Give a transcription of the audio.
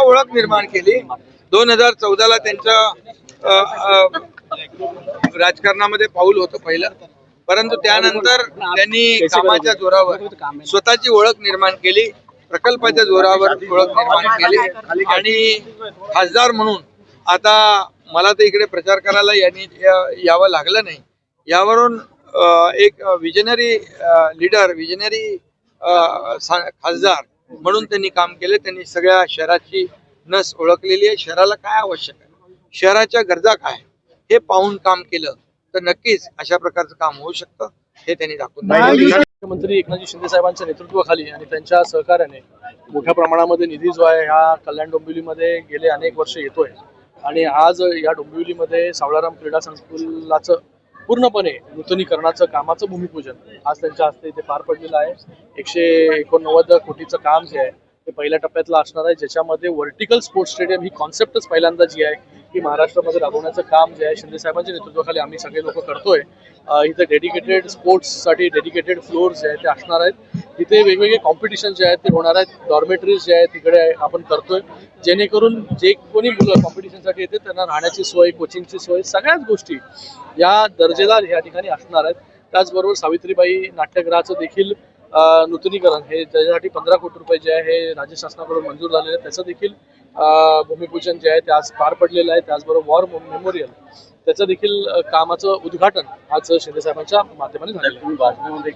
ओळख निर्माण केली. दोन हजार चौदाला त्यांचं राजकारणामध्ये पाऊल होतं पहिलं. परंतु त्यानंतर त्यांनी कामाच्या जोरावर स्वतःची ओळख निर्माण केली प्रकल्पाच्या जोरावर ओळख निर्माण केली. आणि खासदार म्हणून आता मला तर इकडे प्रचार करायला यांनी यावं लागलं नाही. यावरून एक विजनरी लीडर विजनरी खासदार म्हणून त्यांनी काम केले. त्यांनी सगळ्या शहराची नस ओळखलेली आहे. शहराला काय आवश्यक आहे? शहराच्या गरजा काय हे पाहून काम केलं तर नक्कीच अशा प्रकारचं काम होऊ शकतं. हे त्यांनी दाखवून दिलं. मुख्यमंत्री एकनाथजी शिंदे साहेबांच्या नेतृत्वाखाली आणि त्यांच्या सहकार्याने मोठ्या प्रमाणामध्ये निधी जो आहे ह्या कल्याण डोंबिवलीमध्ये गेले अनेक वर्ष येतोय. आणि आज या डोंबिवलीमध्ये सावळाराम क्रीडा संकुलाचं पूर्णपणे नूतनीकरणाचं कामाचं भूमिपूजन. आज त्यांच्या हस्ते इथे पार पडलेलं आहे. एकशे एकोणनव्वद कोटीचं काम जे आहे ते पहिल्या टप्प्यातलं असणार आहे. ज्याच्यामध्ये व्हर्टिकल स्पोर्ट्स स्टेडियम ही कॉन्सेप्टच पहिल्यांदा जी आहे की महाराष्ट्रामध्ये राबवण्याचं काम जे आहे शिंदे साहेबांच्या नेतृत्वाखाली आम्ही सगळे लोक करतोय. इथे डेडिकेटेड स्पोर्ट्ससाठी डेडिकेटेड फ्लोअर्स जे आहेत ते असणार आहेत. तिथे वेगवेगळे कॉम्पिटिशन जे आहेत ते होणार आहेत. डॉर्मेटरीज जे आहेत तिकडे आपण करतोय. जेणेकरून जे कोणी मुलं कॉम्पिटिशनसाठी येते त्यांना राहण्याची सोय कोचिंगची सोय सगळ्याच गोष्टी या दर्जेदार या ठिकाणी असणार आहेत. त्याचबरोबर सावित्रीबाई नाट्यगृहाचं देखील नूतनीकरण हे त्याच्यासाठी पंधरा कोटी रुपये जे आहे हे राज्य शासनाकडून मंजूर झालेलं आहे त्याचं देखील भूमिपूजन जे आहे ते आज पार पडलेलं आहे. त्याचबरोबर वॉर मेमोरियल त्याचं देखील कामाचं उद्घाटन आज शिंदे साहेबांच्या माध्यमाने झालेलं आहे.